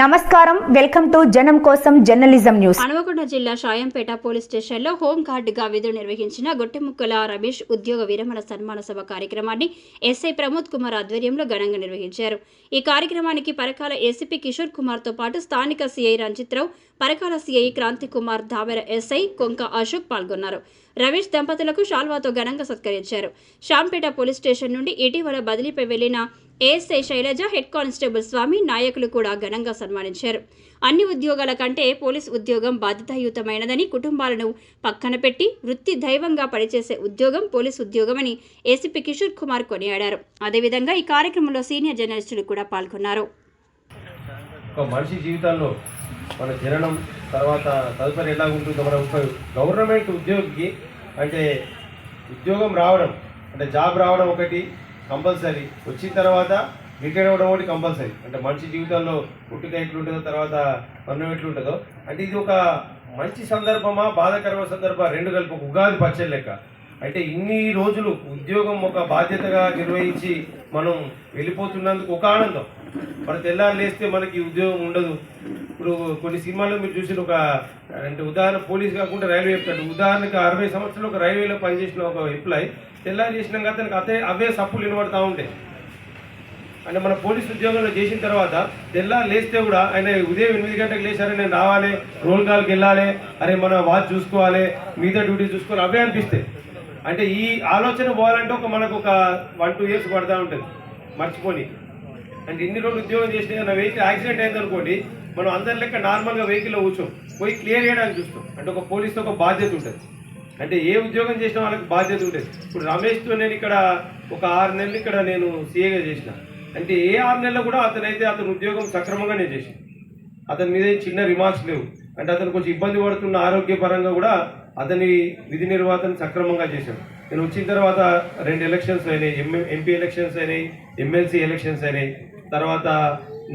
నమస్కారం. Welcome to జనం కోసం జర్నలిజం న్యూస్. హనుమకొండ జిల్లా షాయంపేట పోలీస్ స్టేషన్లో హోంగార్డుగా విధులు నిర్వహించిన గొట్టెముక్కల రమేష్ ఉద్యోగ విరమణ సన్మాన సభ కార్యక్రమాన్ని ఎస్ఐ ప్రమోద్ కుమార్ ఆధ్వర్యంలో ఘనంగా నిర్వహించారు. ఈ కార్యక్రమానికి పరకాల ఏసీపీ కిషోర్ కుమార్తో పాటు స్థానిక సీఐ రంజిత్రావు పరకాల సీఐ క్రాంతి కుమార్ ధావెర ఎస్ఐ కొంక అశోక్ పాల్గొన్నారు. రమేష్ దంపతులకు షాల్వాతో ఘనంగా సత్కరించారు. షాంపేట పోలీస్ స్టేషన్ నుండి ఇటీవల బదిలీపై వెళ్ళిన ASI Shailaja head constable Swamy నాయకులు కూడా ఘనంగా సన్మానించారు. అన్ని ఉద్యోగాల కంటే పోలీస్ ఉద్యోగం బాధ్యతాయుతమైనదని కుటుంబాలను పక్కన పెట్టి వృత్తి దైవంగా పనిచేసే ఉద్యోగం పోలీస్ ఉద్యోగమని ఏసీపీ కిషోర్ కుమార్ కొనియాడారు. అదేవిధంగా ఈ కార్యక్రమంలో సీనియర్ జర్నలిస్టులు కూడా పాల్గొన్నారు. ఒక మనిషి జీవితంలో మన జననం తర్వాత తదుపరి ఎలా ఉంటుందో మనం ఒక గవర్నమెంట్ ఉద్యోగికి అంటే ఉద్యోగం రావడం అంటే జాబ్ రావడం ఒకటి కంపల్సరీ. వచ్చిన తర్వాత రిటైర్ అవ్వడం ఒకటి కంపల్సరీ. అంటే మనిషి జీవితంలో పుట్టుక ఎట్లుంటుందో తర్వాత మరణం ఎట్లుంటుందో. అంటే ఇది ఒక మంచి సందర్భమా బాధాకరమైన సందర్భమా? రెండు కలిపి ఒక ఉగాది పచ్చడి లెక్క. అంటే ఇన్ని రోజులు ఉద్యోగం ఒక బాధ్యతగా నిర్వహించి మనం వెళ్ళిపోతున్నందుకు ఒక ఆనందం. మన తెల్లారు లేస్తే మనకి ఉద్యోగం ఉండదు. ఇప్పుడు కొన్ని సినిమాల్లో మీరు చూసిన ఒక అంటే ఉదాహరణ పోలీస్ కాకుండా రైల్వే చెప్తాడు. ఉదాహరణకి అరవై సంవత్సరాలు ఒక రైల్వేలో పనిచేసిన ఒక ఎంప్లాయ్ తెల్లారి చేసినాక అతనికి అదే అవే సప్పులు వినబడతా ఉంటాయి అంటే మన పోలీస్ ఉద్యోగంలో చేసిన తర్వాత తెల్లారి లేస్తే కూడా ఆయన ఉదయం ఎనిమిది గంటలకు లేచారని నేను రావాలి రోల్ కాల్కి వెళ్ళాలి అరే మన వాచ్ చూసుకోవాలి మిగతా డ్యూటీ చూసుకోవాలి అవే అనిపిస్తాయి అంటే ఈ ఆలోచన పోవాలంటే ఒక మనకు ఒక వన్ టూ ఇయర్స్ పడతా ఉంటుంది. మర్చిపోని. అంటే ఇన్ని రోజులు ఉద్యోగం చేసిన నా వెహికల్ యాక్సిడెంట్ అయింది అనుకోండి మనం అందరి లెక్క నార్మల్గా వెహికల్లో కూర్చోం. పోయి క్లియర్ చేయడానికి చూస్తాం. అంటే ఒక పోలీస్తో ఒక బాధ్యత ఉంటుంది. అంటే ఏ ఉద్యోగం చేసిన వాళ్ళకి బాధ్యత ఉంటుంది. ఇప్పుడు రమేష్తో నేను ఇక్కడ ఒక ఆరు నెలలు ఇక్కడ నేను సీఏగా చేసిన. అంటే ఏ ఆరు నెలలు కూడా అతనైతే అతని ఉద్యోగం సక్రమంగానే చేసి అతని మీద చిన్న రిమార్క్స్ లేవు. అంటే అతను కొంచెం ఇబ్బంది పడుతున్న ఆరోగ్యపరంగా కూడా అతని విధి నిర్వాహణ సక్రమంగా చేశాడు. నేను వచ్చిన తర్వాత రెండు ఎలక్షన్స్ అయినాయి. ఎంఏ ఎంపీ ఎలక్షన్స్ అయినాయి ఎమ్మెల్సీ ఎలక్షన్స్ అయినాయి. తర్వాత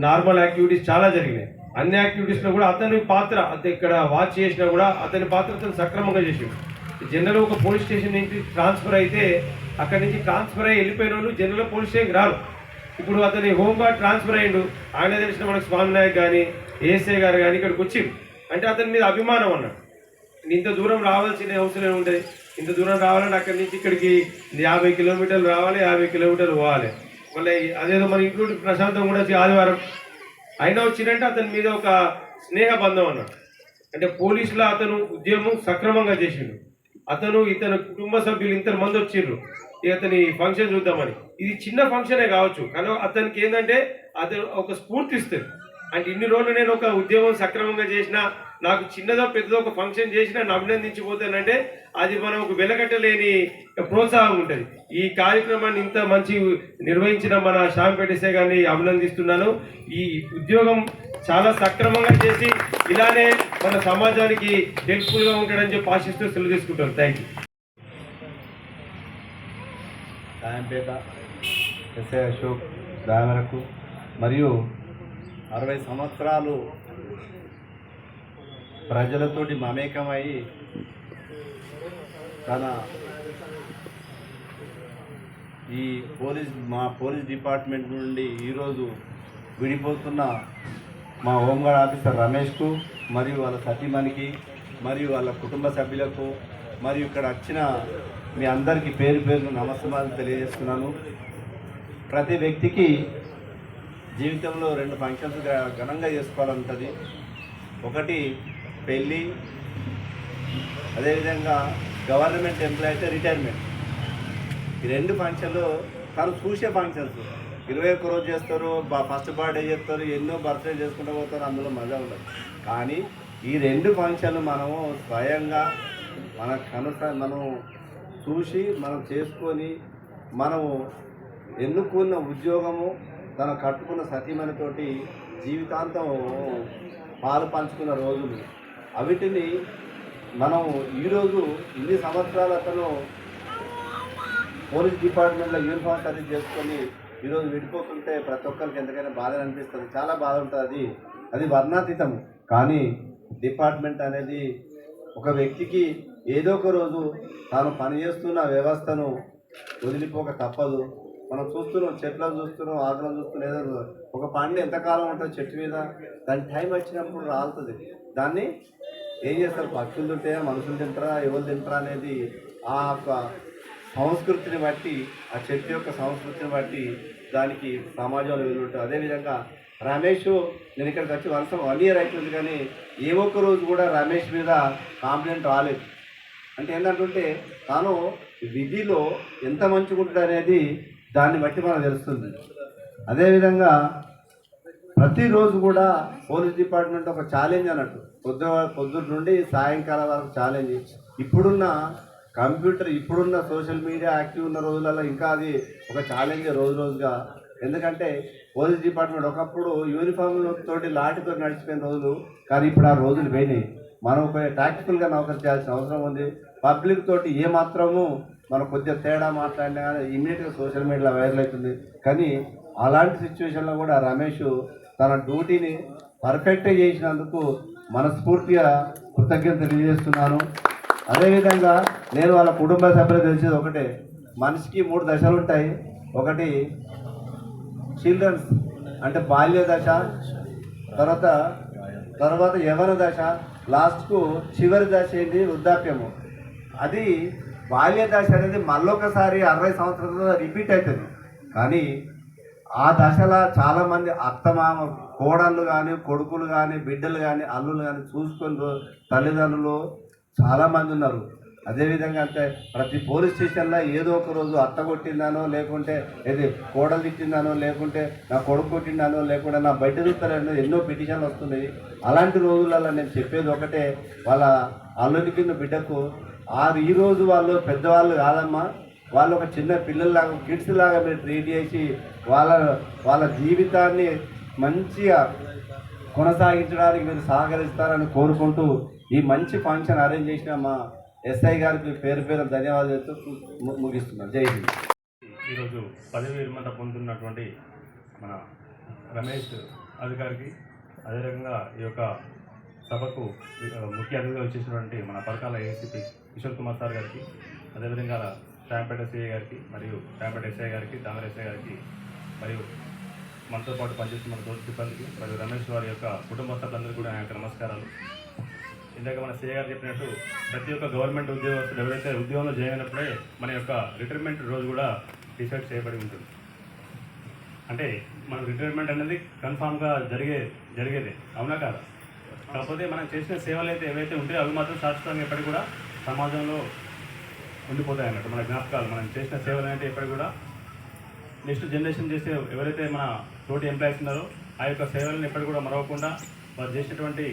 నార్మల్ యాక్టివిటీస్ చాలా జరిగినాయి. అన్ని యాక్టివిటీస్లో కూడా అతని పాత్ర అతను ఇక్కడ వాచ్ చేసినా కూడా అతని పాత్ర అతను సక్రమంగా చేసాడు. జనరల్ ఒక పోలీస్ స్టేషన్ నుంచి ట్రాన్స్ఫర్ అయితే అక్కడి నుంచి ట్రాన్స్ఫర్ అయ్యి వెళ్ళిపోయిన వాళ్ళు జనరల్ పోలీస్ స్టేషన్కి రాదు ఇప్పుడు అతని హోంగార్డ్ ట్రాన్స్ఫర్ అయ్యిండు. ఆయన తెలిసిన మనకు స్వామినాయక్ కానీ ఏఎస్ఐ గారు కానీ ఇక్కడికి వచ్చి అంటే అతని మీద అభిమానం అన్నాడు. ఇంత దూరం రావాల్సిన అవసరం ఉంటుంది ఇంత దూరం రావాలంటే అక్కడి నుంచి ఇక్కడికి యాభై కిలోమీటర్లు రావాలి యాభై కిలోమీటర్లు పోవాలి. మళ్ళీ అదేదో మన ఇంట్లో ప్రశాంతం కూడా వచ్చి ఆదివారం. అయినా వచ్చిందంటే అతని మీద ఒక స్నేహ బంధం అన్నాడు అంటే పోలీసులో అతను ఉద్యమం సక్రమంగా చేసిండు. అతను ఇతని కుటుంబ సభ్యులు ఇంతమంది మంది వచ్చిర్రు. ఇక అతని ఫంక్షన్ చూద్దామని. ఇది చిన్న ఫంక్షనే కావచ్చు. కానీ అతనికి ఏంటంటే అతను ఒక స్ఫూర్తి ఇస్తుంది అంటే ఇన్ని రోజులు నేను ఒక ఉద్యమం సక్రమంగా చేసిన నాకు చిన్నదో పెద్దదో ఒక ఫంక్షన్ చేసినా నన్ను అభినందించిపోతానంటే అది మనం ఒక వెలకట్టలేని ప్రోత్సాహం ఉంటుంది. ఈ కార్యక్రమాన్ని ఇంత మంచి నిర్వహించిన మన శ్యామపేటసే గారిని అభినందిస్తున్నాను. ఈ ఉద్యోగం చాలా సక్రమంగా చేసి ఇలానే మన సమాజానికి హెల్ప్ఫుల్గా ఉంటాడని చెప్పి ఆశిస్తూ సెలవు తీసుకుంటాను. Thank you Sayampet SI Ashok దామరకు మరియు అరవై సంవత్సరాలు ప్రజలతోటి మమేకమై తన ఈ పోలీస్ మా పోలీస్ డిపార్ట్మెంట్ నుండి ఈరోజు విడిపోతున్న మా హోంగార్డ్ ఆఫీసర్ రమేష్కు మరియు వాళ్ళ సతీమణికి మరియు వాళ్ళ కుటుంబ సభ్యులకు మరియు ఇక్కడ వచ్చిన మీ అందరికీ పేరు పేరు నమస్కారాలు తెలియజేస్తున్నాను. ప్రతి వ్యక్తికి జీవితంలో రెండు ఫంక్షన్స్ ఘనంగా చేసుకోవాలంటది ఒకటి పెళ్ళి అదేవిధంగా గవర్నమెంట్ ఎంప్లాయ్ అయితే రిటైర్మెంట్. ఈ రెండు ఫంక్షన్లు తను చూసే ఫంక్షన్స్. ఇరవై ఒక్క రోజు చేస్తారు బా ఫస్ట్ బర్త్డే చేస్తారు ఎన్నో బర్త్డే చేసుకుంటూ పోతారు అందులో మజా ఉండదు. కానీ ఈ రెండు ఫంక్షన్లు మనము స్వయంగా మన కనుక మనం చూసి మనం చేసుకొని మనము ఎన్నుకున్న ఉద్యోగము తను కట్టుకున్న సతీమణితోటి జీవితాంతం పాలు పంచుకున్న రోజులు. అవిటిని మనం ఈరోజు ఇన్ని సంవత్సరాలు అతను పోలీస్ డిపార్ట్మెంట్లో యూనిఫామ్ సర్వీస్ చేసుకొని ఈరోజు విడిపోతుంటే ప్రతి ఒక్కరికి ఎంతకైనా బాధ అనిపిస్తుంది. చాలా బాధ ఉంటుంది. అది వర్ణాతీతం. కానీ డిపార్ట్మెంట్ అనేది ఒక వ్యక్తికి ఏదో ఒక రోజు తాను పనిచేస్తున్న వ్యవస్థను వదిలిపోక తప్పదు. మనం చూస్తున్నాం చెట్లను చూస్తున్నాం ఆకులను చూస్తున్నాం ఏదో ఒక పండు ఎంతకాలం ఉంటుంది చెట్టు మీద? దాని టైం వచ్చినప్పుడు రాలుతుంది. దాన్ని ఏం చేస్తారు? పక్షులు తింటాయా? మనుషులు తింటారా? ఎవరు తింటారా అనేది ఆ యొక్క సంస్కృతిని బట్టి ఆ చెట్టు యొక్క సంస్కృతిని బట్టి దానికి సమాజంలో వెలుగుంటుంది అదేవిధంగా రమేష్ నేను ఇక్కడికి వచ్చి వర్షం వన్ ఇయర్ అవుతుంది కానీ ఏ ఒక్క రోజు కూడా రమేష్ మీద కాంప్లైంట్ రాలేదు. అంటే ఏంటంటే తాను విధిలో ఎంత మంచిగా ఉంటుంది అనేది దాన్ని బట్టి మనకు తెలుస్తుంది. అదేవిధంగా ప్రతిరోజు కూడా పోలీస్ డిపార్ట్మెంట్ ఒక ఛాలెంజ్ అన్నట్టు. పొద్దున పొద్దున్న నుండి సాయంకాలం వరకు ఛాలెంజ్ ఇప్పుడున్న కంప్యూటర్ ఇప్పుడున్న సోషల్ మీడియా యాక్టివ్ ఉన్న రోజులలో ఇంకా అది ఒక ఛాలెంజ్ రోజు రోజుగా. ఎందుకంటే పోలీస్ డిపార్ట్మెంట్ ఒకప్పుడు యూనిఫామ్ తోటి లాఠీతో నడిచిపోయిన రోజులు కానీ ఇప్పుడు ఆ రోజులు పోయినాయి మనం ఒక టాక్టికల్గా నౌకరు చేయాల్సిన అవసరం ఉంది. పబ్లిక్ తోటి ఏ మాత్రము మనం కొద్దిగా తేడా మాట్లాడినా కానీ ఇమీడియట్గా సోషల్ మీడియాలో వైరల్ అవుతుంది. కానీ అలాంటి సిచ్యువేషన్లో కూడా రమేష్ తన డ్యూటీని పర్ఫెక్ట్గా చేసినందుకు మనస్ఫూర్తిగా కృతజ్ఞత తెలియజేస్తున్నాను. అదేవిధంగా నేను వాళ్ళ కుటుంబ సభ్యులు తెలిసేది ఒకటే మనిషికి మూడు దశలు ఉంటాయి. ఒకటి చిల్డ్రన్స్ అంటే బాల్య దశ తర్వాత తర్వాత యవన దశ లాస్ట్కు చివరి దశ ఏంటి? వృద్ధాప్యము. అది బాల్య దశ అనేది మళ్ళొకసారి అరవై సంవత్సరాల రిపీట్ అవుతుంది. కానీ ఆ దశలో చాలామంది అత్తమామ కోడళ్ళు కానీ కొడుకులు కానీ బిడ్డలు కానీ అల్లులు కానీ చూసుకొని తల్లిదండ్రులు చాలామంది ఉన్నారు. అదేవిధంగా అంటే ప్రతి పోలీస్ స్టేషన్లో ఏదో ఒక రోజు అత్త కొట్టిందానో లేకుంటే ఏది కోడలు తిట్టిందానో లేకుంటే నా కొడుకు కొట్టిందానో లేకుంటే నా బయట చూస్తారని ఎన్నో పిటిషన్లు వస్తున్నాయి. అలాంటి రోజులలో నేను చెప్పేది ఒకటే వాళ్ళ అల్లుడి కింద బిడ్డకు ఆ ఈ రోజు వాళ్ళు పెద్దవాళ్ళు కాదమ్మా వాళ్ళు ఒక చిన్న పిల్లల్లాగా కిడ్స్ లాగా మీరు ట్రీట్ చేసి వాళ్ళ వాళ్ళ జీవితాన్ని మంచిగా కొనసాగించడానికి మీరు సహకరిస్తారని కోరుకుంటూ ఈ మంచి ఫంక్షన్ అరేంజ్ చేసిన మా ఎస్ఐ గారికి పేరు పేరు ధన్యవాదాలు చెప్తూ ము- ముగిస్తున్నాను జై హింద్. ఈరోజు పదవి విరమణ పొందుతున్నటువంటి మన రమేష్ అధికారికి అదే రకంగా ఈ యొక్క సభకు ముఖ్య అతిథిగా వచ్చేసినటువంటి మన పరకాల ఏసీపీ కిషోర్ కుమార్ సార్ గారికి అదేవిధంగా శాంపేట సిఐ గారికి మరియు శాంపేట ఎస్ఐ గారికి దామర ఎస్ఐ గారికి మరియు మనతో పాటు పనిచేస్తున్న మన తోటి సిబ్బందికి మరియు రమేష్ వారి యొక్క కుటుంబ సభ్యులందరికీ కూడా ఆయన నమస్కారాలు. ఇందాక మన సీఏ గారు చెప్పినట్టు ప్రతి ఒక్క గవర్నమెంట్ ఉద్యోగస్తులు ఎవరైతే ఉద్యోగంలో చేయనప్పుడే మన యొక్క రిటైర్మెంట్ రోజు కూడా డిసైడ్ చేయబడి ఉంటుంది. అంటే మన రిటైర్మెంట్ అనేది కన్ఫామ్గా జరిగే జరిగేది. అవునా కాదా? కాకపోతే మనం చేసిన సేవలు అయితే ఏవైతే ఉంటాయో అవి మాత్రం శాశ్వతంగా ఎప్పటికీ కూడా సమాజంలో ఉండిపోతాయి అన్నట్టు. మన జ్ఞాపకాలు మనం చేసిన సేవలు అంటే ఎప్పటికి కూడా నెక్స్ట్ జనరేషన్ చేసే ఎవరైతే మన తోటి ఎంప్లాయీస్ ఉన్నారో ఆ యొక్క సేవలను ఎప్పటికి కూడా మరవకుండా వారు చేసినటువంటి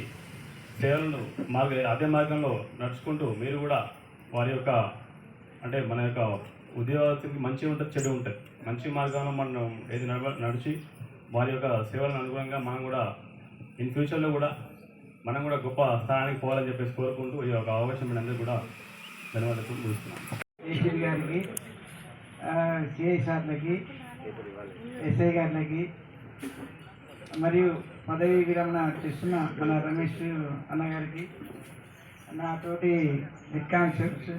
సేవలను మార్గ అదే మార్గంలో నడుచుకుంటూ మీరు కూడా వారి యొక్క అంటే మన యొక్క ఉద్యోగస్తులకి మంచి ఉంటుంది చెడు ఉంటుంది. మంచి మార్గంలో మనం ఏది నడవ నడిచి వారి యొక్క సేవలను అనుగుణంగా మనం కూడా ఇన్ ఫ్యూచర్లో కూడా మనం కూడా గొప్ప స్థానానికి పోవాలని చెప్పేసి కోరుకుంటూ ఈ యొక్క అవకాశం మీ అందరూ కూడా ధన్యవాదాలు ముగిస్తున్నాను ఏసీ గారికి సిఐ సార్లకి ఎస్ఐ గారికి మరియు పదవి విరమణ చేస్తున్న మన రమేష్ అన్నగారికి నా తోటి హెడ్ కానిస్టేబుల్స్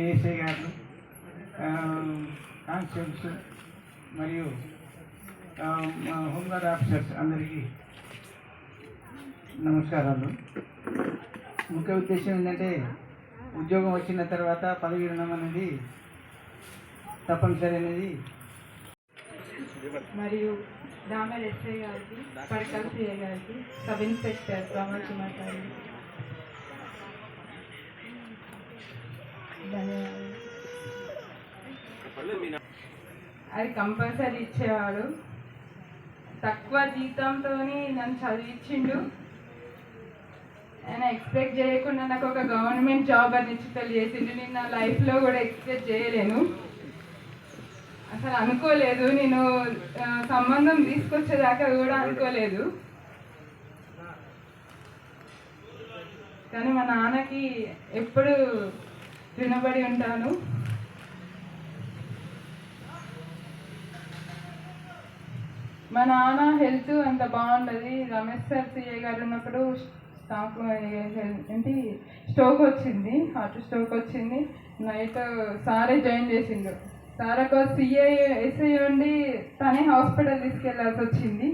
ఏఎస్ఐ గారు కానిస్టేబుల్స్ మరియు మా హోంగార్డ్ ఆఫీసర్స్ అందరికీ నమస్కారాలు. ముఖ్య ఉద్దేశం ఏంటంటే ఉద్యోగం వచ్చిన తర్వాత పదవి విరమణ అనేది తప్పనిసరి అనేది. మరియు దామర్ ఎస్ఐ గారికి పడకల్ సిఐ గారికి సబ్ ఇన్స్పెక్టర్ ప్రమోద్ కుమార్ గారికి. ధన్యవాదాలు. అది కంపల్సరీ ఇచ్చేవాడు. తక్కువ జీతంతో నన్ను చదివించిండు. ఆయన ఎక్స్పెక్ట్ చేయకుండా నాకు ఒక గవర్నమెంట్ జాబ్ అని ఇచ్చి చేసిండు. నేను నా లైఫ్లో కూడా ఎక్స్పెక్ట్ చేయలేను. అసలు అనుకోలేదు. నేను సంబంధం తీసుకొచ్చేదాకా కూడా అనుకోలేదు. కానీ మా నాన్నకి ఎప్పుడు రుణపడి ఉంటాను. మా నాన్న హెల్త్ అంత బాగుండదు. రమేష్ సార్ సిఏ గారు ఉన్నప్పుడు స్టాక్ ఏంటి? స్ట్రోక్ వచ్చింది హార్ట్ స్ట్రోక్ వచ్చింది. నైట్ సారే జాయిన్ చేసిండు. సార్ ఒక సిఐ ఎస్ఐ ఉండి తనే హాస్పిటల్ తీసుకెళ్ళాల్సి వచ్చింది.